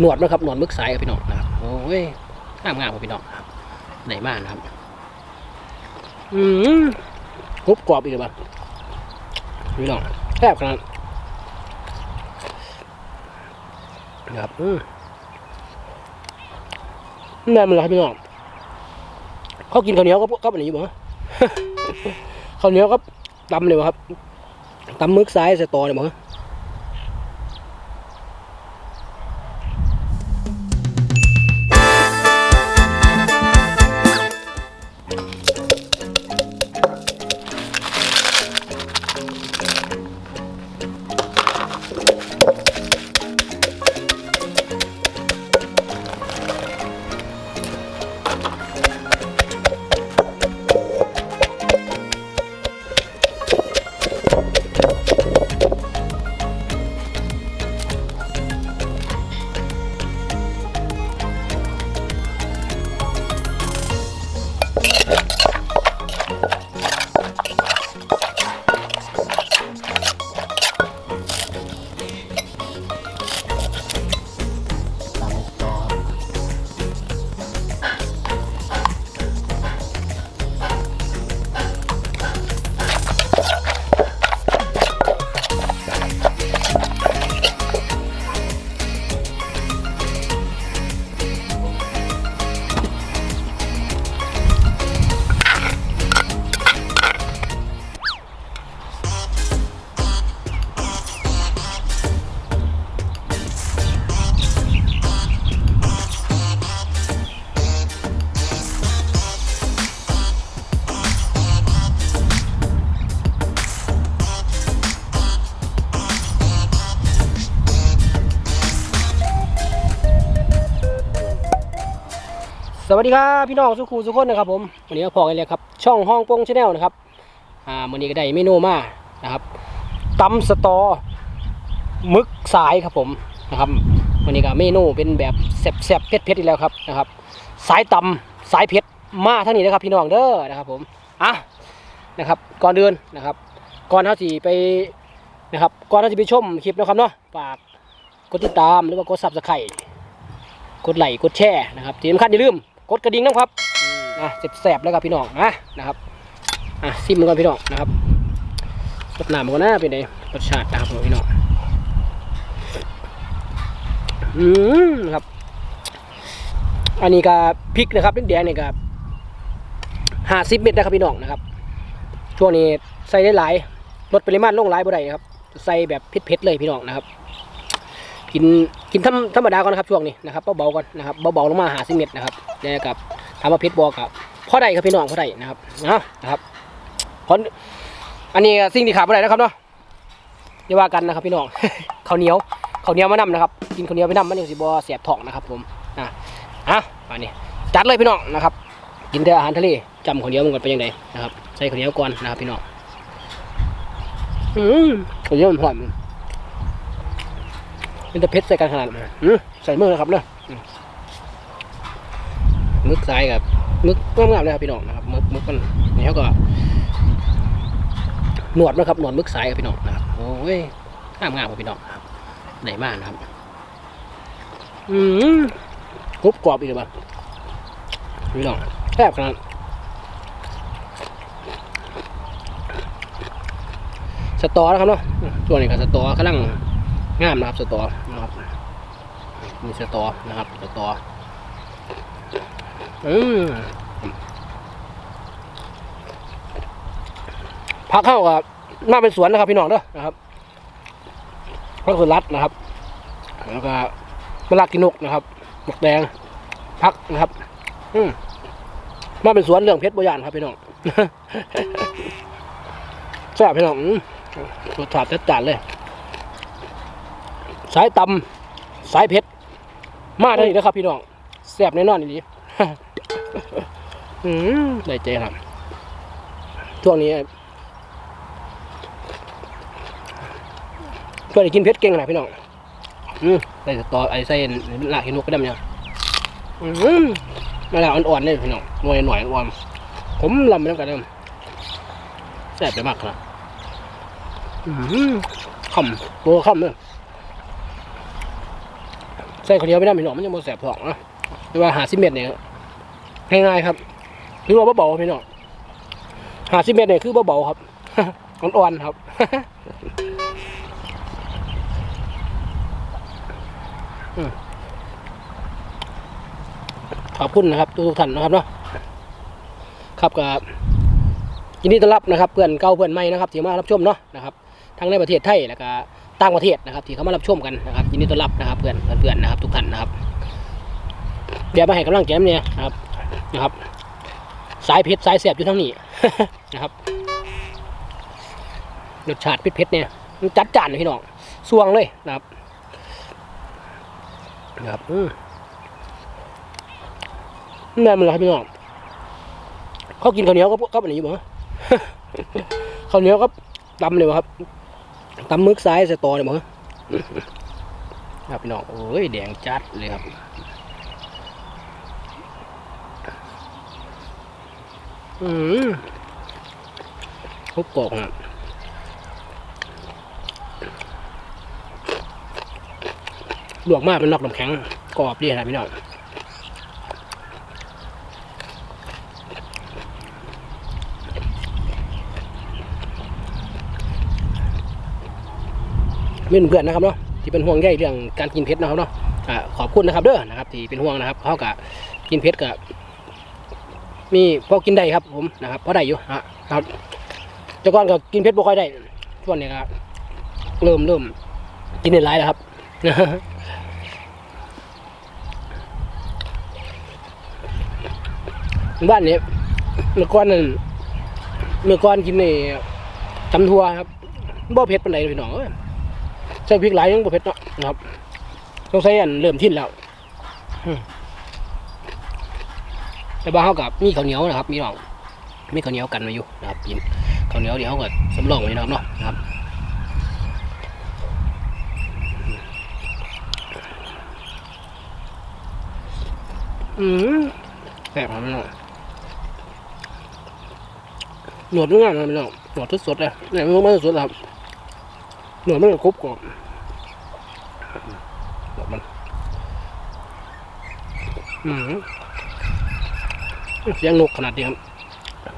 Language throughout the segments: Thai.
หนวดนะครับหนวดมึกสายครับพี่น้องนะครับโอ้ยงามงามครับพี่น้องครับไหนมากนะครับ อืมกรุบกรอบอีกเลยบ้างพี่น้องแซ่บขนาดนะครับอืมแน่นมันเลยครับพี่น้องเขากินข้าวเหนียวก็ก็แบบนี้อยู่มั้งข้าวเหนียวก็ตำเลยบ่ครับตำมึกซ้ายใส่ตอเลยมั้ง วัสดีครับพี่น้องสุขูสุขคนนะครับผมวันนี้ก็พอกันเลยครับช่องห้องโปงชาแนลนะครับอ่าวันนี้ก็ได้เมนูมานะครับตำสตอมึกสายครับผมนะครับวันนี้ก็เมนูเป็นแบบแซ่บๆเผ็ดๆอีกแล้วครับนะครับ สายตำสายเผ็ดมาทั้งนี้นะครับพี่น้องเด้อนะครับผมอะนะครับก่อนเดินนะครับ ก่อนเท่าที่ไปนะครับ ก่อนเท่าที่ไปชมคลิปนะครับเนาะฝากกดติดตามหรือว่ากดซับสไครต์กดไลค์กดแชร์นะครับที่สำคัญอย่าลืม กดกระดิ่งนะครับนะแสบๆแล้วครับพี่น้องนะนะครับอะซิมมันก่อนพี่น้องนะครับสดน้ำมันก่อนนะเป็นไงรสชาตินะครับพี่น้องอืมครับ อันนี้ก็พริกนะครับแดงๆนี่ก็ห้าสิบเม็ดนะครับพี่น้องนะครับ ช่วงนี้ใส่ได้หลายลดปริมาณลงหลายบ่ได้ครับ ใส่แบบเผ็ดๆเลยพี่น้องนะครับ กินกินธรรมธรรมดาก่อนนะครับช่วงนี้นะครับเบาๆก่อนนะครับเบาๆลงมาหาสิเม็ดนะครับแล้วกับถามว่าเผ็ดบอกับพ่อใดครับพี่น้องพ่อใดนะครับเอาะนะครับเพราะอันนี้สิ่งที่ขาดบ่ได้นะครับเนาะอย่าว่ากันนะครับพี่น้องข้าวเหนียวข้าวเหนียวมานำนะครับกินข้าวเหนียวไปนำมันยังสิบ่เสียบท้องนะครับ ผมนะอะอันนี้จัดเลยพี่น้องนะครับกินแต่อาหารทะเลจำข้าวเหนียวมันก่อนเป็นยังไงนะครับใส่ข้าวเหนียวก่อนนะครับพี่น้องอืมข้าวเหนียวมันหอม เป็นตะเพ็ดใส่กันขนาดนั้นอืมใส่มือนะครับเนาะอืมมึกทรายกับมึกงามๆเลยครับพี่น้องนะครับมึกมึกมันนี่เขาก็หนวดนะครับหนวดมึกสายครับพี่น้องนะครับโอ้ยงามงามครับพี่น้องครับไหนมากนะครับ อืมกรุบกรอบอีกเลยบ้างพี่น้องแซ่บขนาดสตอนะครับเนาะช่วงนี้ก็สตอกำลัง งามนะครับสตอนะครับมีสตอนะครับสตออืมพักเข้ากับมาเป็นสวนนะครับพี่น้องเด้อนะครับพักสวนรัดนะครับ แล้วก็มะลากินกนะครับหมกแดงพักนะครับ อืมมาเป็นสวนเรื่องเพชรโบยานครับพี่น้องแซ่บพี่น้องอืมรสชาติจัดจานเลย สายตำสายเผ็ด มาได้เลยนะครับพี่น้องแซ่บแน่นอนอีหลีอืมได้ใจครับช่วงนี้ช่วงนี้กินเผ็ดเก่งนะพี่น้องอืมใส่สตอไอ้ใส่ลากหินกก็ได้มั้ยอืมมาแล้วอ่อนๆเลยพี่น้องหน่วยหน่อยอ่อนผมลำไปแล้วกันเดิมแซ่บไปมากครับอืมคำโบคำเลย ใส่ข้าวเหนียวไม่ได้พี่น้องมันยังบ่แสบท้องนะแต่ว่าหาสิเม็ดเนี่ยง่ายๆครับคือว่าเบาๆพี่น้องหาสิเม็ดเนี่ยคือเบาๆครับอ่อนๆครับขอบคุณนะครับทุกท่านนะครับเนาะครับกับยินดีต้อนรับนะครับ เพื่อนเก่าเพื่อนใหม่นะครับที่มารับชมเนาะนะครับทั้งในประเทศไทยแล้วก็ต่างประเทศนะครับ ที่เขามารับชมกันนะครับยินดีต้อนรับนะครับเพื่อนเพื่อนๆนะครับ ทุกท่านนะครับเดี๋ยวมาให้กำลังใจผมเนี่ยนะครับนะครับ สายเผ็ดสายแสบอยู่ทั้งนี้นะครับรสชาติเผ็ดๆเนี่ยมันจัดจานเลยพี่น้องสวงเลยนะครับนะครับอืมแม่นมันเหรอครับพี่น้องเขากินข้าวเหนียวก็ก็แบบนี้อยู่มั้งข้าวเหนียวก็ตำเลยวะครับ ตำมึกซ้ายใส่ตอเลยมั้งครับพี่น้องโอ้ยแดงจัดเลยครับอืมทุกกอกอะลวกมากเป็นนอกน้ำแข็งกรอบดีนะพี่น้อง เพื่อนนะครับเนาะที่เป็นห่วงใยเรื่องการกินเผ็ดนะครับเนาะขอบคุณนะครับเด้อนะครับที่เป็นห่วงนะครับเขากะกินเผ็ดกับมีพอกินได้ครับผมนะครับพอได้อยู่ฮะครับแต่ก่อนก็กินเผ็ดบ่ค่อยได้ช่วงนี้ก็เริ่มเริ่มกินได้หลายแล้วครับบ้านนี้เมื่อก่อนนั่นเมื่อก่อนกินในตำทัวครับบ่เผ็ดปานใดพี่น้องเอ้ ส่พริกหลายยังบ่เผ็ดเนาะนะครับต้องใส่อันเริ่มทิ้นแล้วแต่บ้านเขากับมีข้าวเหนียวนะครับ มีน้องมีข้าวเหนียวกันมาอยู่นะครับกินข้าวเหนียวเดี๋ยวเขาก็สำรองไว้นะครับเนาะครับอืมแซ่บครับพี่น้องหนวดมันงามนะพี่น้องหนวดสดเลยเนี่ยมันไม่สดครับ หนวดมันก็ครบกรอบหนวดมันอืมเสียงนกขนาดนี้ครับ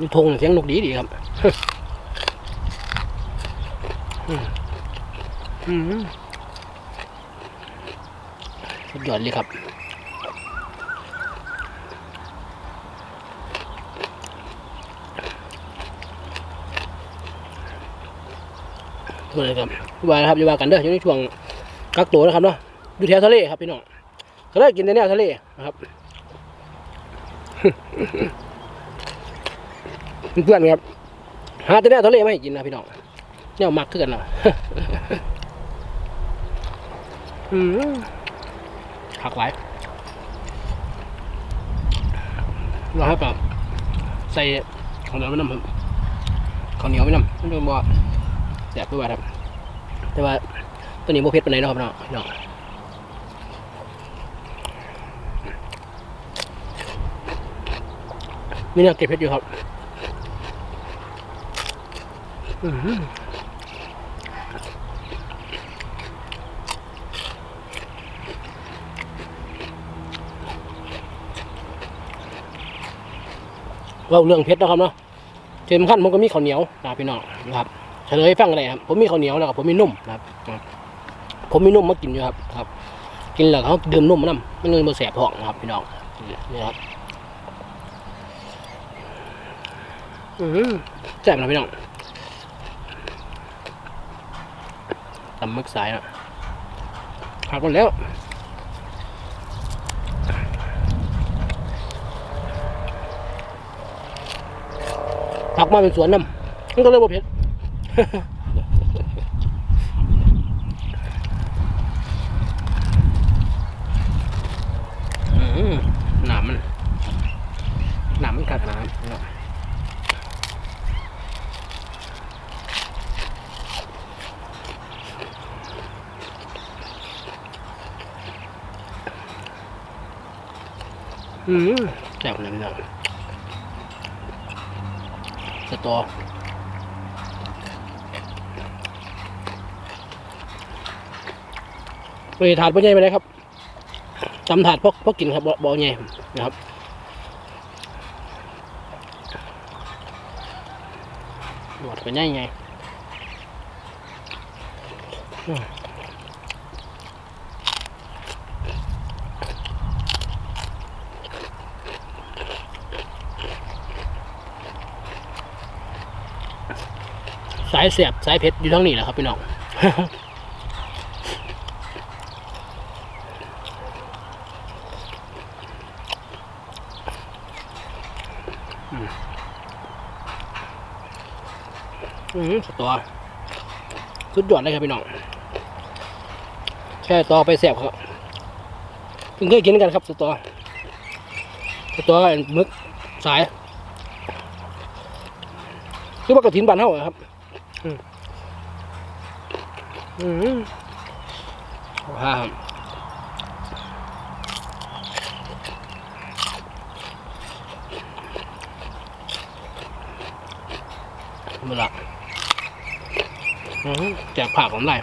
นี่ทงเสียงนกดีดีครับอืมอืมสุดยอดเลยครับ เมื่อไรครับว่านะครับอย่าว่ากันเด้ออยู่ในช่วงกักตัวนะครับเนาะอยู่แถวทะเลครับพี่น้องก็เลยกินในแนวทะเลนะครับเพื่อนครับหาแต่แนวทะเลไม่กินนะพี่น้องแนวมักขึ้นกันเนาะอืมหักไว้เราให้แบบใส่ข้าวเหนียวไม่น้ำข้าวเหนียวไม่น้ำไม่รู้ว่า แสบด้วยครับแต่ว่าตัวนี้โมเพ็ดปานไหนนะครับพี่น้องพี่น้องมีแนวเก็บเพชรอยู่ครับเว่าเรื่องเพชรนะครับเนาะเจมขั้นผมก็มีข้าวเหนียวนะพี่น้องนะครับ เฉลยให้ฟังอะไรครับผมมีข้าวเหนียวนะครับผมมีนุ่มนะครับผมมีนุ่มมากินอยู่ครับครับ กินแล้วเขาดื่มนุ่มมาน้ำมันเลยมาแสบท้องนะครับพี่น้องนี่ครับอือแซ่บนะพี่น้องตำมึกสายนะหักหมดแล้วผักมาเป็นสวนน้ำมันก็เลยบ่เผ็ด หนามมันหนามมันกัดน้ำเนาะอืมแซ่บเลยพี่น้องสตอ ไปถาดปัญญาไปไหนครับจำถาดพวกพกกินครับบ่บ่ใหญ่นะครับหวดเป็นใหญ่ไงสายเสียบสายเพชรอยู่ทั้งนี้แหละครับพี่น้อง อืมสตอสุดยอดเลยครับพี่น้องแช่ตอไปแสบครับเพิ่งเคยกินกันครับสตอสตอมึกสายคือว่ากระถินบานเท่าครับอืมอืมว้าวมันละ แจกผักผมได้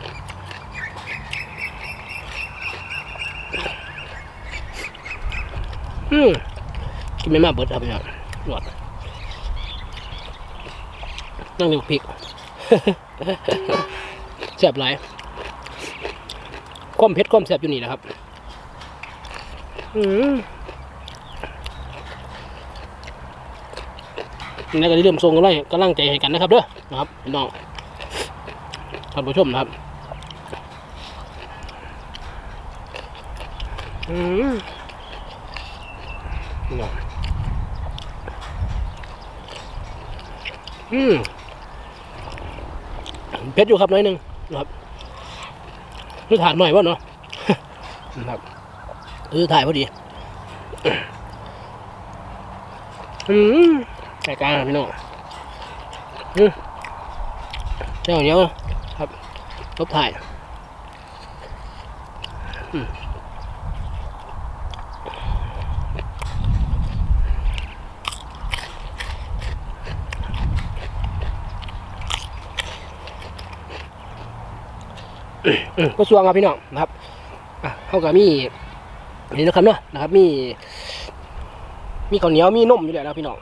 อืมกินไม่มากเบิดครับพี่น้องหลอดนั่งดูพริกแซ่บหลายความเผ็ดความแซ่บอยู่นี่นะครับ อืมนี่ก็ได้เริ่มทรงกันเลยกำลังใจให้กันนะครับเด้อนะครับพี่น้อง ท่านผู้ชมนะครับอืมนี่นะอืมเผ็ดอยู่ครับหน้อยหนึ่งนะครับคือถ่านหน่อยวะเนาะนะครับคือถ่ายพอดีอืมใส่กลางพี่น้องอืมเจ้าเหนีย วลบถ่ายอืมก็สวงครับพี่น้องนะครับเขากับมีนี่นะครับเนาะนะครับ มี มีข้าวเหนียวมีนมอยู่แล้วนะพี่น้อง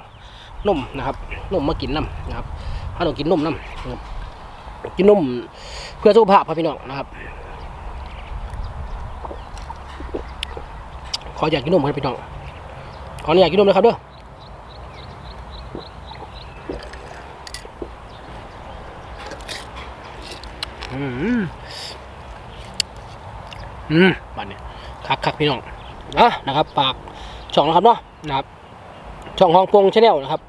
นมนะครับนมมากินน้ำนะครับถ้าเรากินนมน้ำนะครับ กินนมเพื่อสุขภาพครับพี่น้องนะครับ ขออยากกินนมครับพี่น้อง ขออนุญาตกินนมนะครับเด้ออืมอืมบัดนี้คักคักพี่น้องอะนะครับฝากช่องนะครับเนาะนะครับ ช่องห้องพงชาแนลนะครับ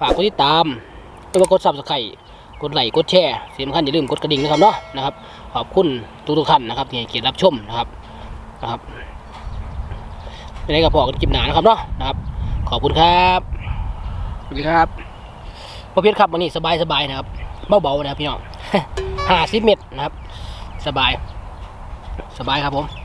ฝากกดติดตามแล้วก็กดซับสไครต์ กดไลค์กดแชร์สิ่งสำคัญอย่าลืมกดกระดิ่งนะครับเนาะนะครับ ขอบคุณทุกทุกๆท่านนะครับที่ให้เกียรติรับชมนะครับนะครับเป็นไรกับพอกันคลิปหนานะครับเนาะนะครับ ขอบคุณครับสวัสดีครับพ่อเพชรครับวันนี้สบายสบายๆนะครับเบาๆนะครับพี่น้องห้าสิบเมตรนะครับ สบาย สบายครับผม